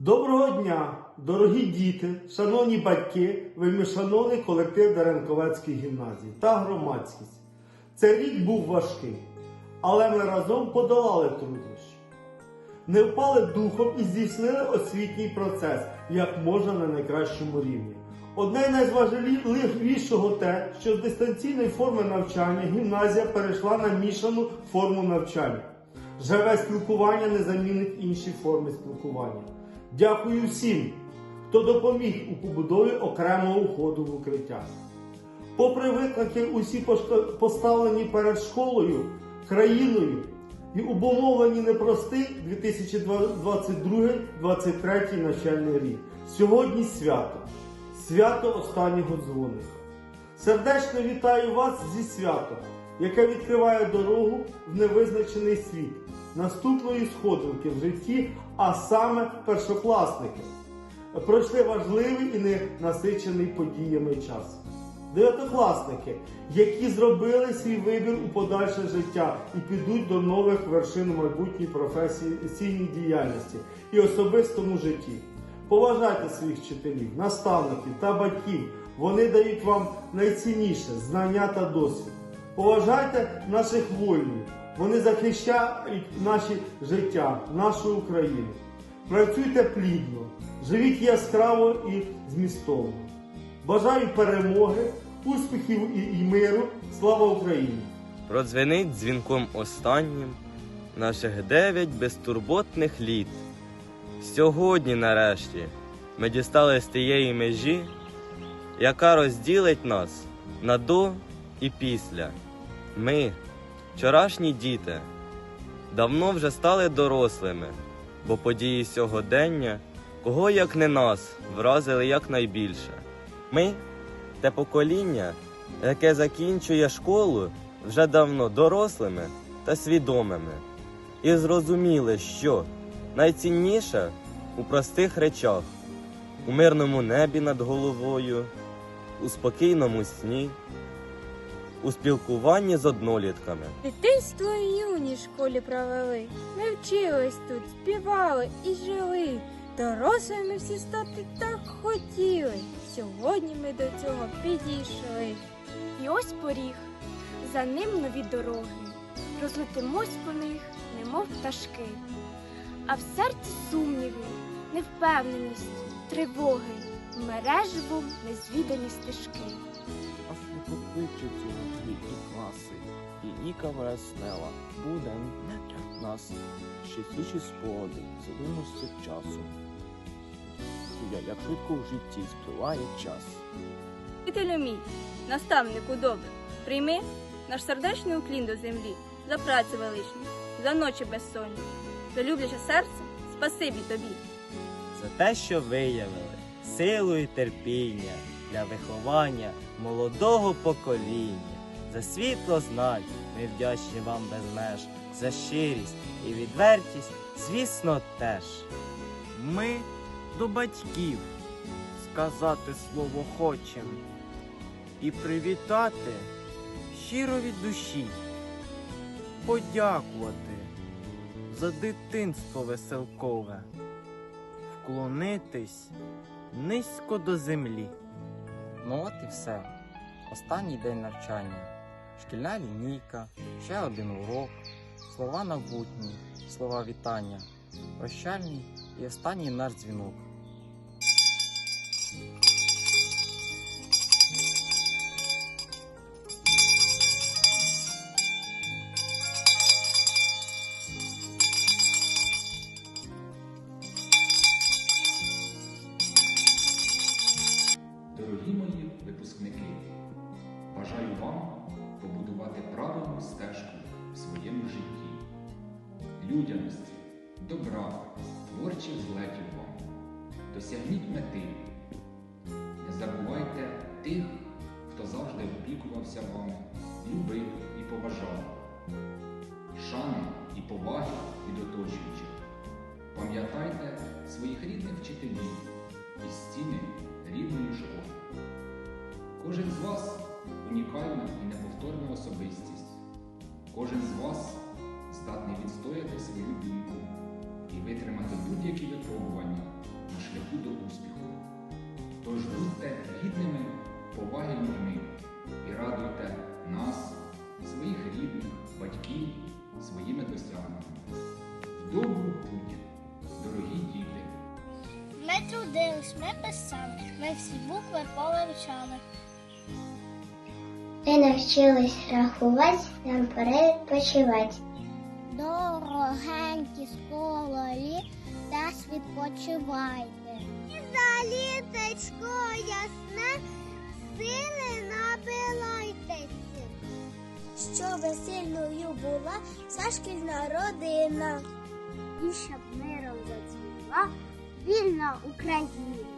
Доброго дня, дорогі діти, шановні батьки, вельмишановний колектив Деренковецької гімназії та громадськість. Цей рік був важкий, але ми разом подолали труднощі. Не впали духом і здійснили освітній процес як можна на найкращому рівні. Одне й найважливішого те, що з дистанційної форми навчання гімназія перейшла на мішану форму навчання. Живе спілкування не замінить інші форми спілкування. Дякую всім, хто допоміг у побудові окремого входу в укриття. Попри виклики, усі поставлені перед школою, країною і обумовлені непростий 2022-2023 навчальний рік. Сьогодні свято, свято останнього дзвоника. Сердечно вітаю вас зі святом, яке відкриває дорогу в невизначений світ, наступної сходинки в житті, а саме першокласники. Пройшли важливий і ненасичений подіями час. Дев'ятокласники, які зробили свій вибір у подальше життя і підуть до нових вершин майбутній професійній діяльності і особистому житті. Поважайте своїх вчителів, наставників та батьків. Вони дають вам найцінніше знання та досвід. Поважайте наших воїнів. Вони захищають наші життя, нашу Україну. Працюйте плідно, живіть яскраво і змістовно. Бажаю перемоги, успіхів і, миру. Слава Україні! Продзвенить дзвінком останнім наших дев'ять безтурботних літ. Сьогодні, нарешті, ми дістали з тієї межі, яка розділить нас на до і після. Ми, вчорашні діти, давно вже стали дорослими, бо події сьогодення, кого як не нас, вразили якнайбільше. Ми те покоління, яке закінчує школу вже давно дорослими та свідомими, і зрозуміли, що найцінніше у простих речах, у мирному небі над головою, у спокійному сні, у спілкуванні з однолітками. Дитинство і юні школі провели. Ми вчились тут, співали і жили. Дорослими всі стати так хотіли. Сьогодні ми до цього підійшли. І ось поріг, за ним нові дороги, розлетимось по них, немов пташки. А в серці сумніви, невпевненість, тривоги, мереживом незвідані стежки. Аж не покличе цього і класи, і Ніка вияснила, буде не нас ще свіжі спогади, задумався часу. Я як швидко в житті спливає час. Вчителю мій, наставнику добре, прийми наш сердечний уклін до землі за працю величну, за ночі безсонні, за любляче серце, спасибі тобі. за те, що виявили силу і терпіння для виховання молодого покоління. За світло знань ми вдячні вам без меж, за щирість і відвертість, звісно, теж. Ми до батьків сказати слово хочем і привітати щиро від душі, подякувати за дитинство веселкове, вклонитись низько до землі. Ну от і все. Останній день навчання. Шкільна лінійка, ще один урок, слова набутні, слова вітання, прощальний і останній наш дзвінок. Людяності, добра, творчих злетів вам. Досягніть мети. Не забувайте тих, хто завжди опікувався вам, любив і поважав. Шани і поваги від оточуючих. Пам'ятайте своїх рідних вчителів і стіни рідної школи. Кожен з вас унікальна і неповторна особистість. Кожен з вас здатний відстояти свою думку і витримати будь-які випробування на шляху до успіху. Тож будьте гідними поваги людьми і радуйте нас, своїх рідних, батьків своїми досягненнями. В добру путь, дорогі діти! Ми трудились, ми писали, ми всі букви повивчали. Ми навчились рахувати, нам пора відпочивати. Дорогенькі скололі, десь відпочивайте. І за літочко ясне, сили набирайтеся. Щоб сильною була вся шкільна родина. І щоб миром зацвіла вільна Україна.